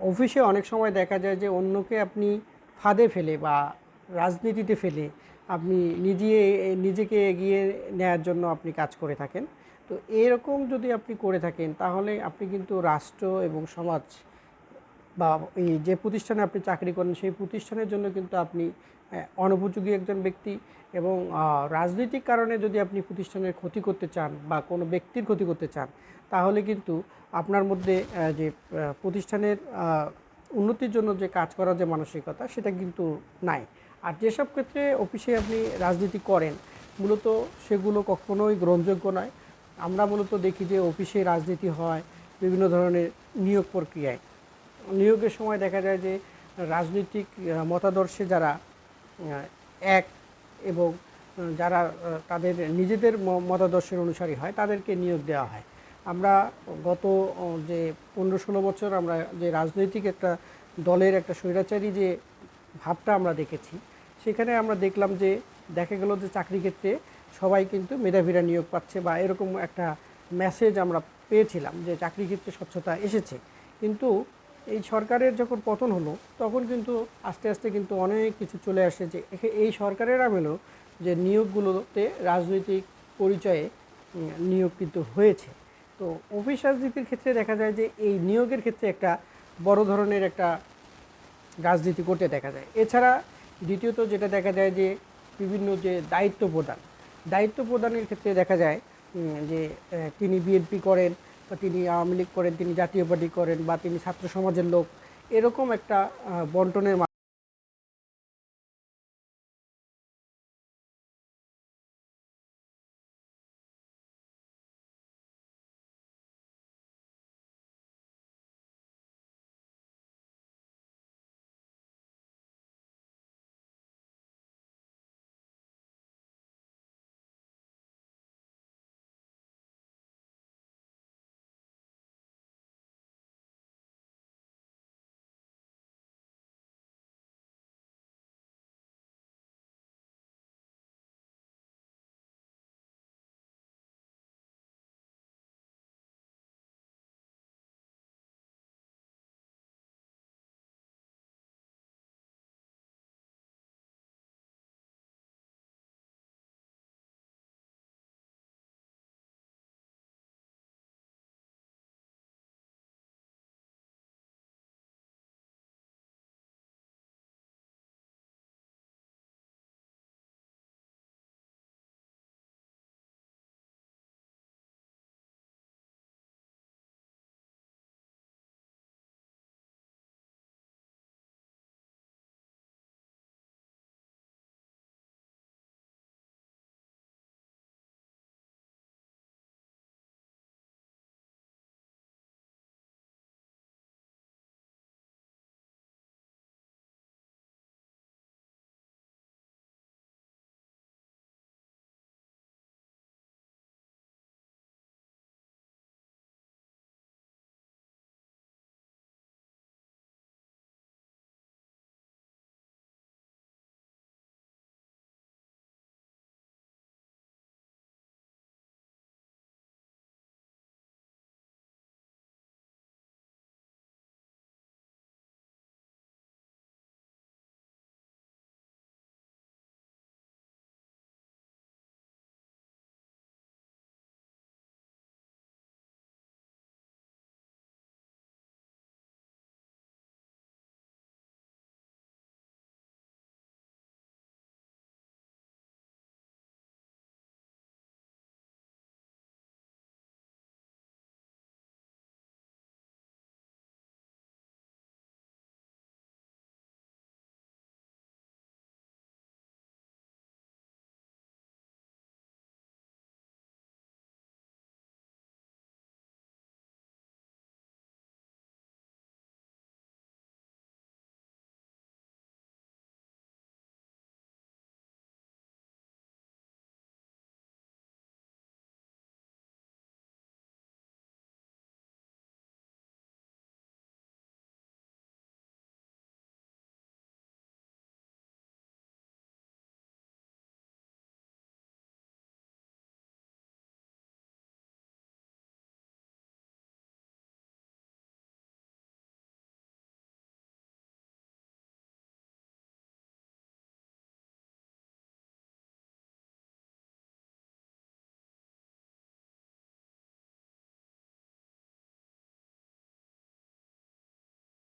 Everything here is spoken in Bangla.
অফিসে অনেক সময় দেখা যায় যে অন্যকে আপনি ফাঁদে ফেলে বা রাজনীতিতে ফেলে আপনি নিজে, নিজেকে এগিয়ে নেওয়ার জন্য আপনি কাজ করে থাকেন। তো এরকম যদি আপনি করে থাকেন, তাহলে আপনি কিন্তু রাষ্ট্র এবং সমাজ বা এই যে প্রতিষ্ঠানে আপনি চাকরি করেন, সেই প্রতিষ্ঠানের জন্য কিন্তু আপনি অনুপযোগী একজন ব্যক্তি এবং রাজনৈতিক কারণে যদি আপনি প্রতিষ্ঠানের ক্ষতি করতে চান বা কোনো ব্যক্তির ক্ষতি করতে চান, তাহলে কিন্তু আপনার মধ্যে যে প্রতিষ্ঠানের উন্নতির জন্য যে কাজ করার যে মানসিকতা, সেটা কিন্তু নাই। আর যেসব ক্ষেত্রে অফিসে আপনি রাজনীতি করেন, মূলত সেগুলো কখনোই গ্রহণযোগ্য নয়। আমরা মূলত দেখি যে অফিসে রাজনীতি হয়, বিভিন্ন ধরনের নিয়োগ প্রক্রিয়ায়। নিয়োগের সময় দেখা যায় যে রাজনৈতিক মতাদর্শে যারা এক এবং যারা তাদের নিজেদের মতাদর্শের অনুসারী হয়, তাদেরকে নিয়োগ দেওয়া হয়। আমরা গত যে পনেরো ষোলো বছর আমরা যে রাজনৈতিক একটা দলের একটা স্বৈরাচারী যে ভাবটা আমরা দেখেছি, সেখানে আমরা দেখলাম যে দেখা গেল যে চাকরি ক্ষেত্রে সবাই কিন্তু মেধাবীরা নিয়োগ পাচ্ছে বা এরকম একটা মেসেজ আমরা পেয়েছিলাম যে চাকরি ক্ষেত্রে স্বচ্ছতা এসেছে। কিন্তু এই সরকারের যখন পতন হলো, তখন কিন্তু আস্তে আস্তে কিন্তু অনেক কিছু চলে আসে যে এই সরকারের আমলেও যে নিয়োগগুলোতে রাজনৈতিক পরিচয়ে নিয়োগ কিন্তু হয়েছে। তো অফিস রাজনীতির ক্ষেত্রে দেখা যায় যে, এই নিয়োগের ক্ষেত্রে একটা বড় ধরনের একটা রাজনীতি করতে দেখা যায়। এছাড়া দ্বিতীয়ত যেটা দেখা যায় যে, বিভিন্ন যে দায়িত্ব প্রদান, দায়িত্ব প্রদানের ক্ষেত্রে দেখা যায় যে তিনি বিএনপি করেন বা তিনি আওয়ামী লীগ করেন, তিনি জাতীয় পার্টি করেন বা তিনি ছাত্র সমাজের লোক, এরকম একটা বন্টনের